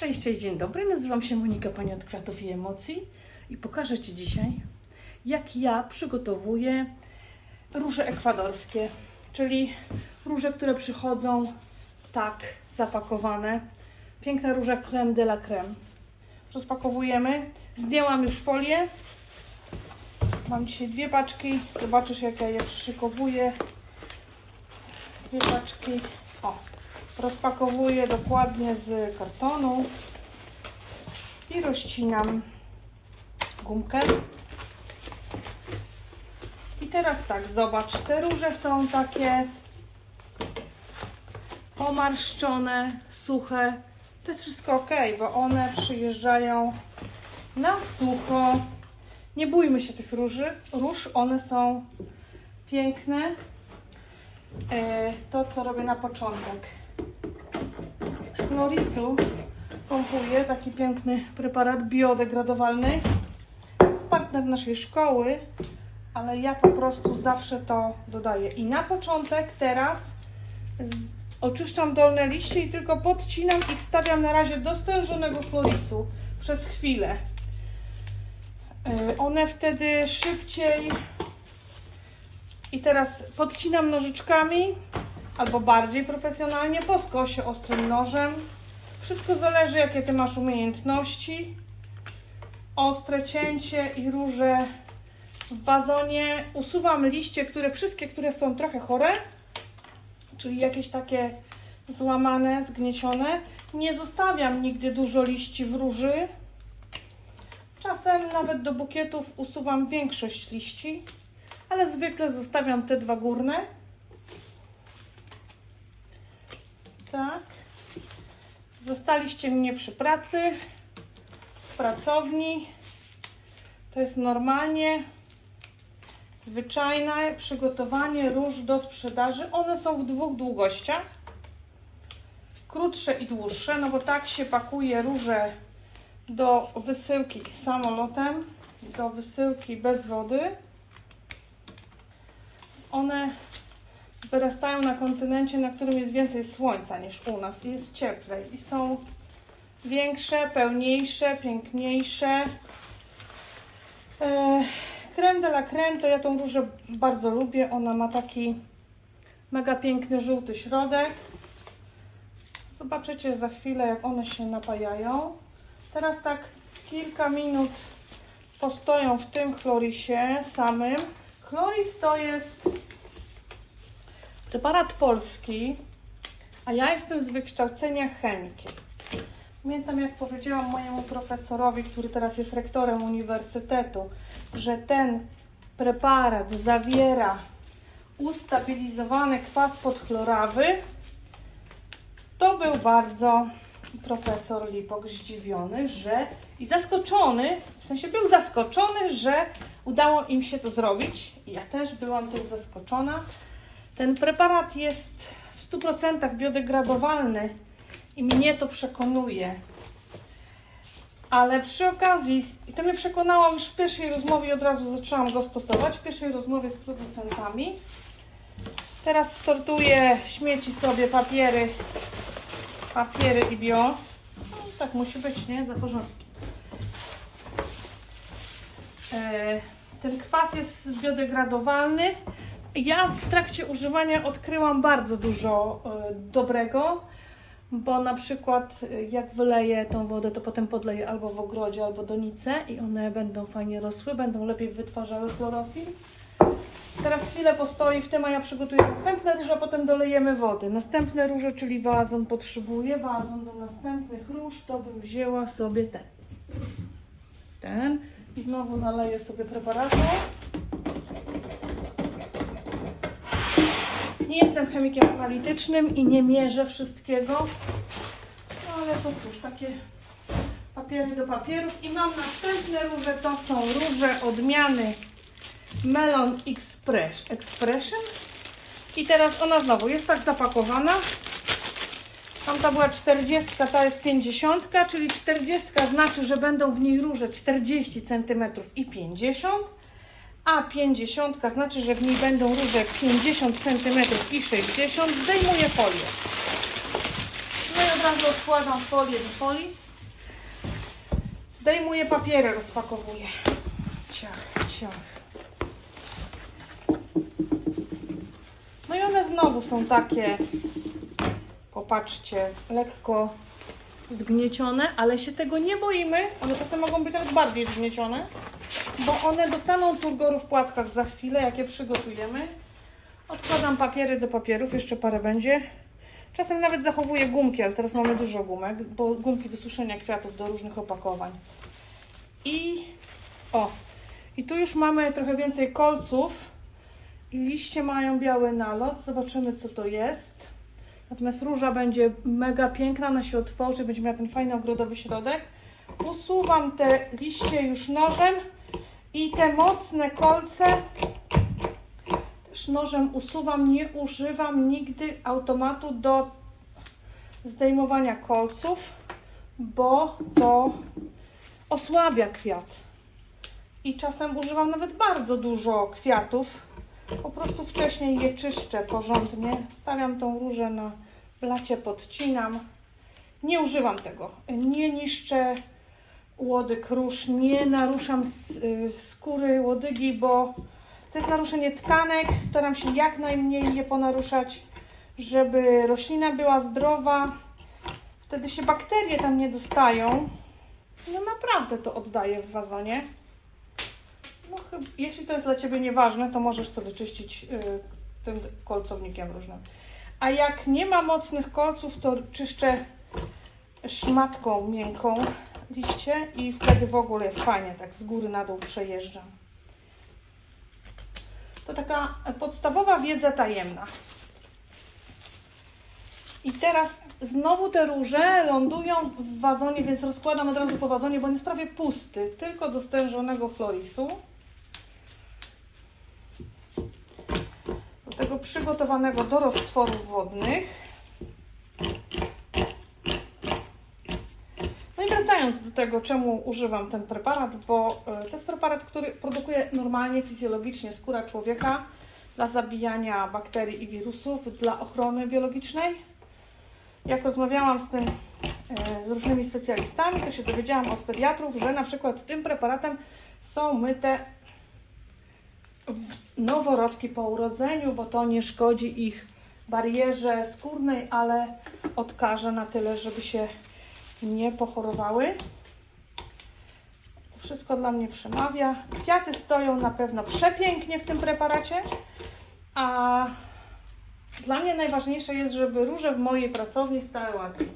Cześć, cześć, dzień dobry. Nazywam się Monika, Pani od Kwiatów i Emocji i pokażę Ci dzisiaj, jak ja przygotowuję róże ekwadorskie, czyli róże, które przychodzą tak zapakowane. Piękna róża creme de la creme. Rozpakowujemy. Zdjęłam już folię. Mam dzisiaj dwie paczki. Zobaczysz, jak ja je przyszykowuję. Dwie paczki. O, rozpakowuję dokładnie z kartonu i rozcinam gumkę. I teraz tak, zobacz, te róże są takie pomarszczone, suche. To jest wszystko ok, bo one przyjeżdżają na sucho. Nie bójmy się tych róży, róż, one są piękne. E, To, co robię na początek. Florisu pompuję taki piękny preparat biodegradowalny. Jest partner naszej szkoły, ale ja po prostu zawsze to dodaję. I na początek teraz oczyszczam dolne liście i tylko podcinam i wstawiam na razie do stężonego chlorisu przez chwilę. Y, One wtedy szybciej i teraz podcinam nożyczkami albo bardziej profesjonalnie po skosie ostrym nożem. Wszystko zależy jakie ty masz umiejętności. Ostre cięcie i róże w wazonie. Usuwam liście, które wszystkie, które są trochę chore, czyli jakieś takie złamane, zgniecione. Nie zostawiam nigdy dużo liści w róży. Czasem nawet do bukietów usuwam większość liści, ale zwykle zostawiam te dwa górne. Tak. Zostaliście mnie przy pracy, w pracowni. To jest normalnie zwyczajne przygotowanie róż do sprzedaży. One są w dwóch długościach. Krótsze i dłuższe, no bo tak się pakuje róże do wysyłki samolotem, do wysyłki bez wody. One wyrastają na kontynencie, na którym jest więcej słońca niż u nas i jest cieplej. I są większe, pełniejsze, piękniejsze. E, Creme de la creme to ja tą różę bardzo lubię. Ona ma taki mega piękny żółty środek. Zobaczycie za chwilę, jak one się napajają. Teraz tak kilka minut postoją w tym chlorisie samym. Chloris to jest preparat polski, a ja jestem z wykształcenia chemikiem. Pamiętam, jak powiedziałam mojemu profesorowi, który teraz jest rektorem uniwersytetu, że ten preparat zawiera ustabilizowany kwas podchlorawy, to był bardzo profesor Lipok zdziwiony, że i zaskoczony, w sensie był zaskoczony, że udało im się to zrobić. Ja też byłam tym zaskoczona. Ten preparat jest w 100% biodegradowalny i mnie to przekonuje. Ale przy okazji, i to mnie przekonało już w pierwszej rozmowie, i od razu zaczęłam go stosować, w pierwszej rozmowie z producentami. Teraz sortuję śmieci sobie, papiery, papiery i bio. No, tak musi być, nie? Za porządki. E, Ten kwas jest biodegradowalny. Ja w trakcie używania odkryłam bardzo dużo e, dobrego, bo na przykład e, jak wyleję tą wodę, to potem podleję albo w ogrodzie, albo donicę i one będą fajnie rosły, będą lepiej wytwarzały chlorofil. Teraz chwilę postoi w tym, a ja przygotuję następne róże, potem dolejemy wody. Następne róże, czyli wazon potrzebuję. Wazon do następnych róż, to bym wzięła sobie ten. Ten. I znowu naleję sobie preparatu. Nie jestem chemikiem analitycznym i nie mierzę wszystkiego. No ale to cóż, takie papiery do papierów. I mam następne róże, to są róże odmiany Melon Express, Expression. I teraz ona znowu jest tak zapakowana. Tamta była 40, ta jest 50, czyli 40 znaczy, że będą w niej róże 40 cm i 50 a 50 znaczy, że w niej będą róże 50 cm i 60 Zdejmuję folię. No i od razu odkładam folię do folii. Zdejmuję papiery, rozpakowuję. Ciach, ciach. No i one znowu są takie, popatrzcie, lekko zgniecione, ale się tego nie boimy. One czasem mogą być nawet bardziej zgniecione, bo one dostaną turgoru w płatkach za chwilę, jak je przygotujemy. Odkładam papiery do papierów, jeszcze parę będzie. Czasem nawet zachowuję gumki, ale teraz mamy dużo gumek, bo gumki do suszenia kwiatów do różnych opakowań. I o, i tu już mamy trochę więcej kolców i liście mają biały nalot. Zobaczymy, co to jest. Natomiast róża będzie mega piękna, ona się otworzy, będzie miała ten fajny ogrodowy środek. Usuwam te liście już nożem i te mocne kolce też nożem usuwam. Nie używam nigdy automatu do zdejmowania kolców, bo to osłabia kwiat. I czasem używam nawet bardzo dużo kwiatów. Po prostu wcześniej je czyszczę porządnie. Stawiam tą różę na blacie, podcinam. Nie używam tego. Nie niszczę łodyg róż, nie naruszam y, skóry łodygi, bo to jest naruszenie tkanek. Staram się jak najmniej je ponaruszać, żeby roślina była zdrowa. Wtedy się bakterie tam nie dostają. No naprawdę to oddaję w wazonie. No, jeśli to jest dla Ciebie nieważne, to możesz sobie czyścić y, tym kolcownikiem różnym. A jak nie ma mocnych kolców, to czyszczę szmatką miękką liście i wtedy w ogóle jest fajnie, tak z góry na dół przejeżdżam. To taka podstawowa wiedza tajemna. I teraz znowu te róże lądują w wazonie, więc rozkładam od razu po wazonie, bo on jest prawie pusty, tylko do stężonego florisu. Do tego przygotowanego do roztworów wodnych. No i wracając do tego, czemu używam ten preparat, bo e, to jest preparat, który produkuje normalnie, fizjologicznie skóra człowieka dla zabijania bakterii i wirusów, dla ochrony biologicznej. Jak rozmawiałam z tym, e, z różnymi specjalistami, to się dowiedziałam od pediatrów, że na przykład tym preparatem są myte noworodki po urodzeniu, bo to nie szkodzi ich barierze skórnej, ale odkaże na tyle, żeby się nie pochorowały. To wszystko dla mnie przemawia. Kwiaty stoją na pewno przepięknie w tym preparacie, a dla mnie najważniejsze jest, żeby róże w mojej pracowni stały ładnie.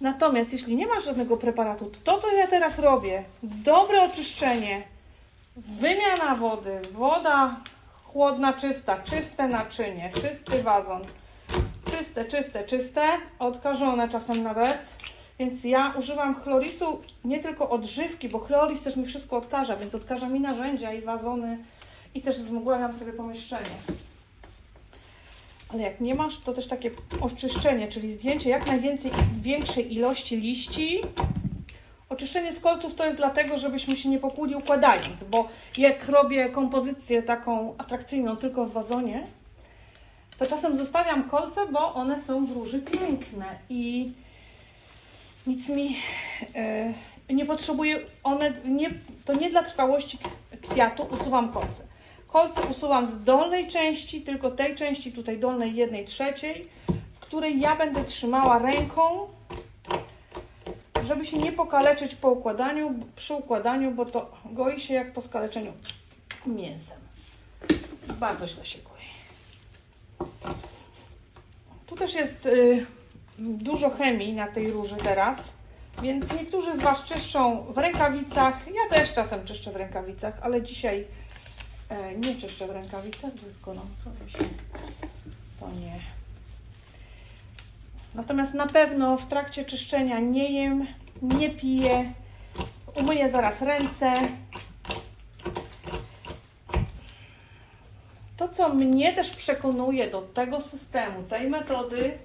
Natomiast jeśli nie masz żadnego preparatu, to co ja teraz robię, dobre oczyszczenie, wymiana wody, woda chłodna, czysta, czyste naczynie, czysty wazon, czyste, czyste, czyste, odkażone czasem nawet. Więc ja używam chlorisu nie tylko odżywki, bo chloris też mi wszystko odkaża, więc odkaża mi narzędzia i wazony i też zmgławiam sobie pomieszczenie. Ale jak nie masz, to też takie oczyszczenie, czyli zdjęcie jak najwięcej większej ilości liści. Oczyszczenie z kolców to jest dlatego, żebyśmy się nie pokłuli układając, bo jak robię kompozycję taką atrakcyjną tylko w wazonie, to czasem zostawiam kolce, bo one są w róży piękne i nic mi e, nie potrzebuję, one nie, to nie dla trwałości kwiatu usuwam kolce. Kolce usuwam z dolnej części, tylko tej części tutaj dolnej jednej trzeciej, w której ja będę trzymała ręką, żeby się nie pokaleczyć po układaniu, przy układaniu, bo to goi się jak po skaleczeniu mięsem. Bardzo źle się goi. Tu też jest y, dużo chemii na tej róży teraz, więc niektórzy z Was czyszczą w rękawicach. Ja też czasem czyszczę w rękawicach, ale dzisiaj e, nie czyszczę w rękawicach, bo jest gorąco, się to nie. Natomiast na pewno w trakcie czyszczenia nie jem, nie piję, umyję zaraz ręce. To, co mnie też przekonuje do tego systemu, tej metody,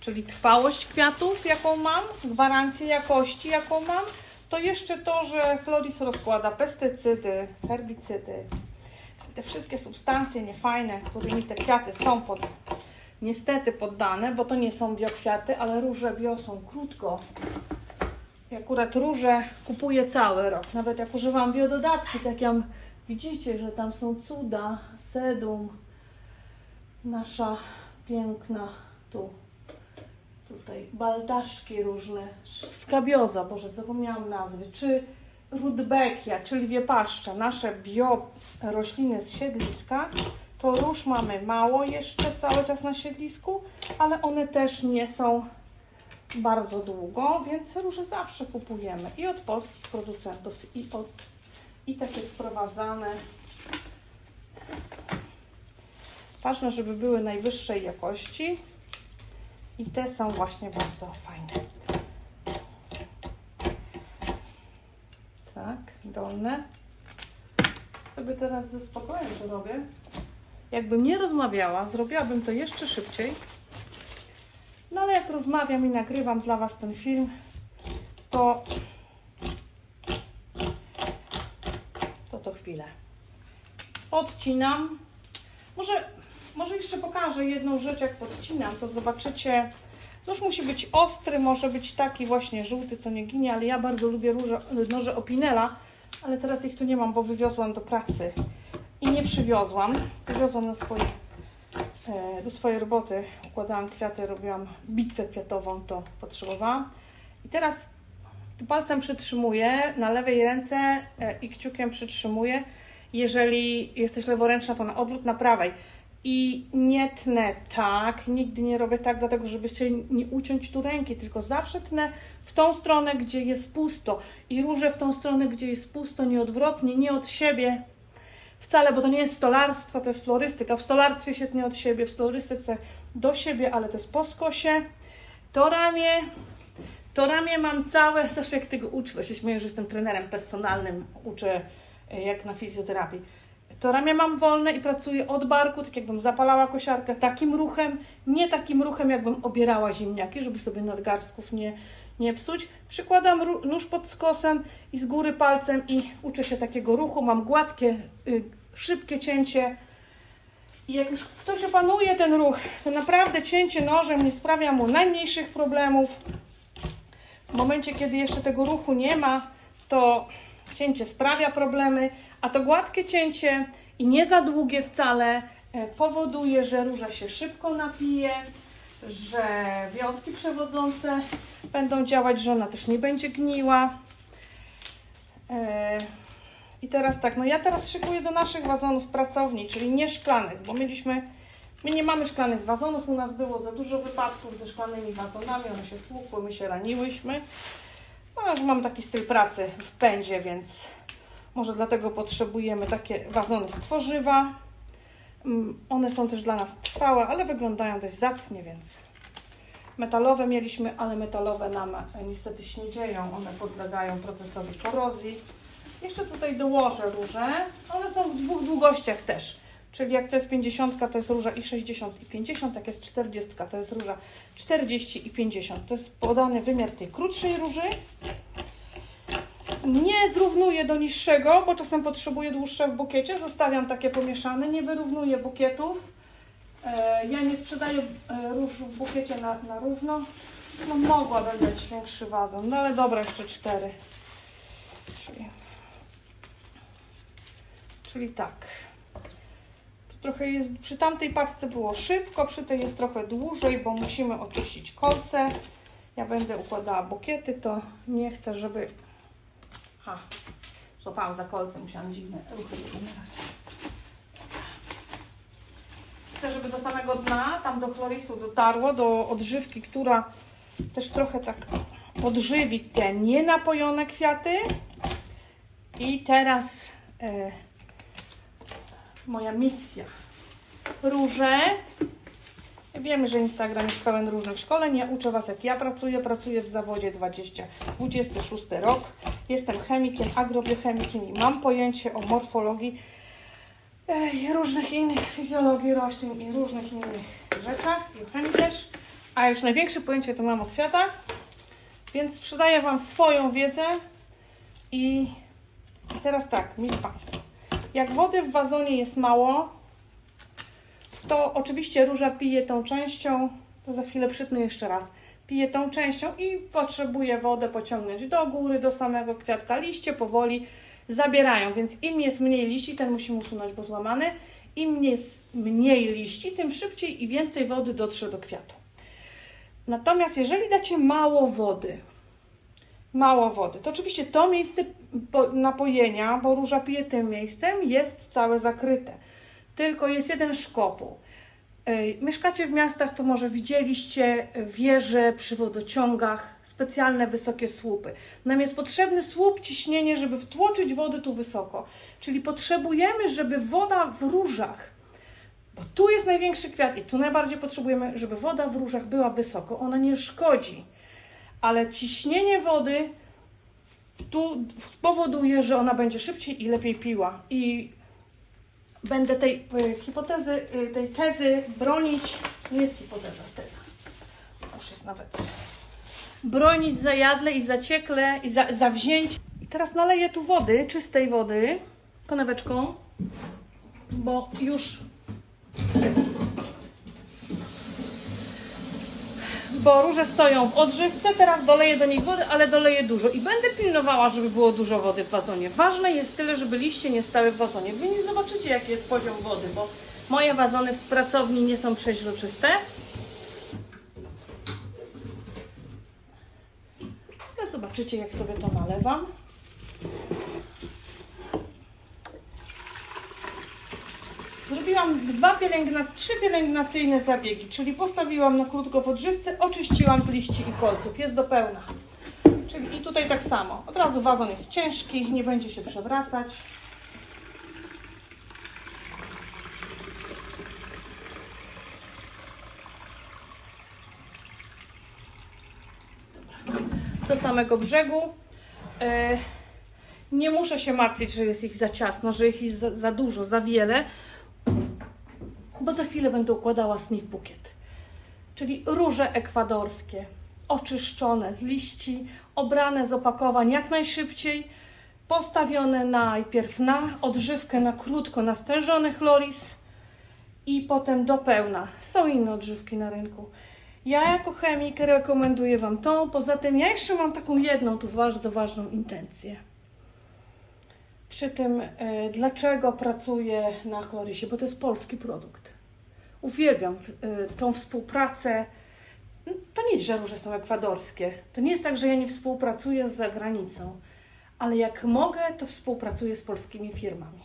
czyli trwałość kwiatów, jaką mam, gwarancję jakości, jaką mam, to jeszcze to, że chloris rozkłada pestycydy, herbicydy, te wszystkie substancje niefajne, którymi te kwiaty są pod, niestety poddane, bo to nie są biokwiaty, ale róże bio są krótko I akurat róże kupuję cały rok. Nawet jak używam biododatki, tak jak widzicie, że tam są cuda, sedum, nasza piękna tu, tutaj baldaszki różne, skabioza, Boże, zapomniałam nazwy, czy rudbeckia, czyli wiepaszcza, nasze bio rośliny z siedliska, to róż mamy mało jeszcze cały czas na siedlisku, ale one też nie są bardzo długo, więc róże zawsze kupujemy i od polskich producentów, i, od, i takie sprowadzane. Ważne, żeby były najwyższej jakości i te są właśnie bardzo fajne. Tak, dolne. Sobie teraz ze spokojem to robię. Jakbym nie rozmawiała, zrobiłabym to jeszcze szybciej. No ale jak rozmawiam i nagrywam dla Was ten film, to to to chwilę. Odcinam. Może, może jeszcze pokażę jedną rzecz, jak podcinam, to zobaczycie. Nóż musi być ostry, może być taki właśnie żółty, co nie ginie, ale ja bardzo lubię róże, noże Opinela, ale teraz ich tu nie mam, bo wywiozłam do pracy i nie przywiozłam. Wywiozłam na swoje do swojej roboty układałam kwiaty, robiłam bitwę kwiatową, to potrzebowałam. I teraz palcem przytrzymuję na lewej ręce e, i kciukiem przytrzymuję. Jeżeli jesteś leworęczna, to na odwrót na prawej. I nie tnę tak, nigdy nie robię tak, dlatego żeby się nie uciąć tu ręki, tylko zawsze tnę w tą stronę, gdzie jest pusto. I różę w tą stronę, gdzie jest pusto, nieodwrotnie, nie od siebie, Wcale, bo to nie jest stolarstwo, to jest florystyka. W stolarstwie się tnie od siebie, w florystyce do siebie, ale to jest po skosie. To ramię, to ramię mam całe, zawsze jak tego uczę, to się śmieję, że jestem trenerem personalnym, uczę e, jak na fizjoterapii. To ramię mam wolne i pracuję od barku, tak jakbym zapalała kosiarkę, takim ruchem, nie takim ruchem, jakbym obierała ziemniaki, żeby sobie nadgarstków nie, nie psuć. Przykładam nóż pod skosem i z góry palcem i uczę się takiego ruchu. Mam gładkie, y, szybkie cięcie. I jak już ktoś opanuje ten ruch, to naprawdę cięcie nożem nie sprawia mu najmniejszych problemów. W momencie, kiedy jeszcze tego ruchu nie ma, to cięcie sprawia problemy, a to gładkie cięcie i nie za długie wcale e, powoduje, że róża się szybko napije, że wiązki przewodzące będą działać, że ona też nie będzie gniła. E, I teraz tak, no ja teraz szykuję do naszych wazonów pracowni, czyli nie szklanych, bo mieliśmy, my nie mamy szklanych wazonów, u nas było za dużo wypadków ze szklanymi wazonami, one się tłukły, my się raniłyśmy. No, mam taki styl pracy w pędzie, więc może dlatego potrzebujemy takie wazony z tworzywa. Mm, One są też dla nas trwałe, ale wyglądają dość zacnie, więc metalowe mieliśmy, ale metalowe nam e, niestety śniedzieją. One podlegają procesowi korozji. Jeszcze tutaj dołożę róże. One są w dwóch długościach też. Czyli jak to jest 50, to jest róża i 60 i 50, jak jest 40, to jest róża 40 i 50. To jest podany wymiar tej krótszej róży. Nie zrównuję do niższego, bo czasem potrzebuję dłuższe w bukiecie. Zostawiam takie pomieszane, nie wyrównuję bukietów. E, Ja nie sprzedaję e, róż w bukiecie na, na równo. No mogłabym dać większy wazon, no ale dobra, jeszcze cztery. Czyli, czyli tak. Tu trochę jest, przy tamtej paczce było szybko, przy tej jest trochę dłużej, bo musimy oczyścić kolce. Ja będę układała bukiety, to nie chcę, żeby... A, złapałam za kolce, musiałam dziwne ruchy wykonywać. Chcę, żeby do samego dna, tam do chlorisu dotarło, do odżywki, która też trochę tak odżywi te nienapojone kwiaty. I teraz e, moja misja. Róże. Wiemy, że Instagram jest pełen różnych szkoleń. Ja uczę Was, jak ja pracuję. Pracuję w zawodzie 20, 26 rok. Jestem chemikiem, agrobiochemikiem i mam pojęcie o morfologii i różnych innych fizjologii roślin i różnych innych rzeczach. Biochemii też. A już największe pojęcie to mam o kwiatach. Więc sprzedaję Wam swoją wiedzę i teraz tak, mili Państwo. Jak wody w wazonie jest mało, to oczywiście róża pije tą częścią, to za chwilę przytnę jeszcze raz, pije tą częścią i potrzebuje wodę pociągnąć do góry, do samego kwiatka. Liście powoli zabierają, więc im jest mniej liści, ten musimy usunąć, bo złamany, im jest mniej liści, tym szybciej i więcej wody dotrze do kwiatu. Natomiast jeżeli dacie mało wody, mało wody, to oczywiście to miejsce po- napojenia, bo róża pije tym miejscem, jest całe zakryte. Tylko jest jeden szkopuł. Mieszkacie w miastach, to może widzieliście wieże przy wodociągach, specjalne wysokie słupy. Nam jest potrzebny słup ciśnienie, żeby wtłoczyć wodę tu wysoko. Czyli potrzebujemy, żeby woda w różach, bo tu jest największy kwiat i tu najbardziej potrzebujemy, żeby woda w różach była wysoko. Ona nie szkodzi, ale ciśnienie wody tu spowoduje, że ona będzie szybciej i lepiej piła. I będę tej y, hipotezy, y, tej tezy bronić. Nie jest hipoteza, teza. Już jest nawet. Bronić zajadle i zaciekle i za, zawzięć. I teraz naleję tu wody, czystej wody, koneweczką, bo już. Bo róże stoją w odżywce, teraz doleję do nich wody, ale doleję dużo i będę pilnowała, żeby było dużo wody w wazonie. Ważne jest tyle, żeby liście nie stały w wazonie. Wy nie zobaczycie, jaki jest poziom wody, bo moje wazony w pracowni nie są przeźroczyste. Ale zobaczycie, jak sobie to nalewam. Zrobiłam dwa trzy pielęgnacyjne zabiegi, czyli postawiłam na krótko w odżywce, oczyściłam z liści i kolców, jest do pełna. Czyli i tutaj tak samo. Od razu wazon jest ciężki, nie będzie się przewracać. Do samego brzegu. E, nie muszę się martwić, że jest ich za ciasno, że ich jest za dużo, za wiele, bo za chwilę będę układała z nich bukiet. Czyli róże ekwadorskie, oczyszczone z liści, obrane z opakowań jak najszybciej, postawione najpierw na odżywkę na krótko, na stężony chloris i potem do pełna. Są inne odżywki na rynku. Ja jako chemik rekomenduję Wam tą. Poza tym ja jeszcze mam taką jedną tu bardzo ważną intencję. Przy tym, e, dlaczego pracuję na chlorisie? Bo to jest polski produkt. Uwielbiam e, tą współpracę. To nie jest, że róże są ekwadorskie. To nie jest tak, że ja nie współpracuję z zagranicą. Ale jak mogę, to współpracuję z polskimi firmami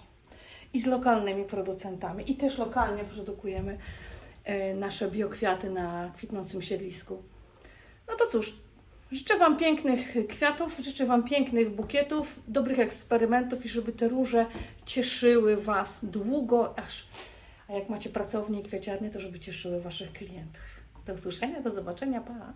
i z lokalnymi producentami. I też lokalnie produkujemy e, nasze biokwiaty na kwitnącym siedlisku. No to cóż, Życzę Wam pięknych kwiatów, życzę Wam pięknych bukietów, dobrych eksperymentów i żeby te róże cieszyły Was długo, aż a jak macie pracownię i kwiaciarnię, to żeby cieszyły Waszych klientów. Do usłyszenia, do zobaczenia, pa!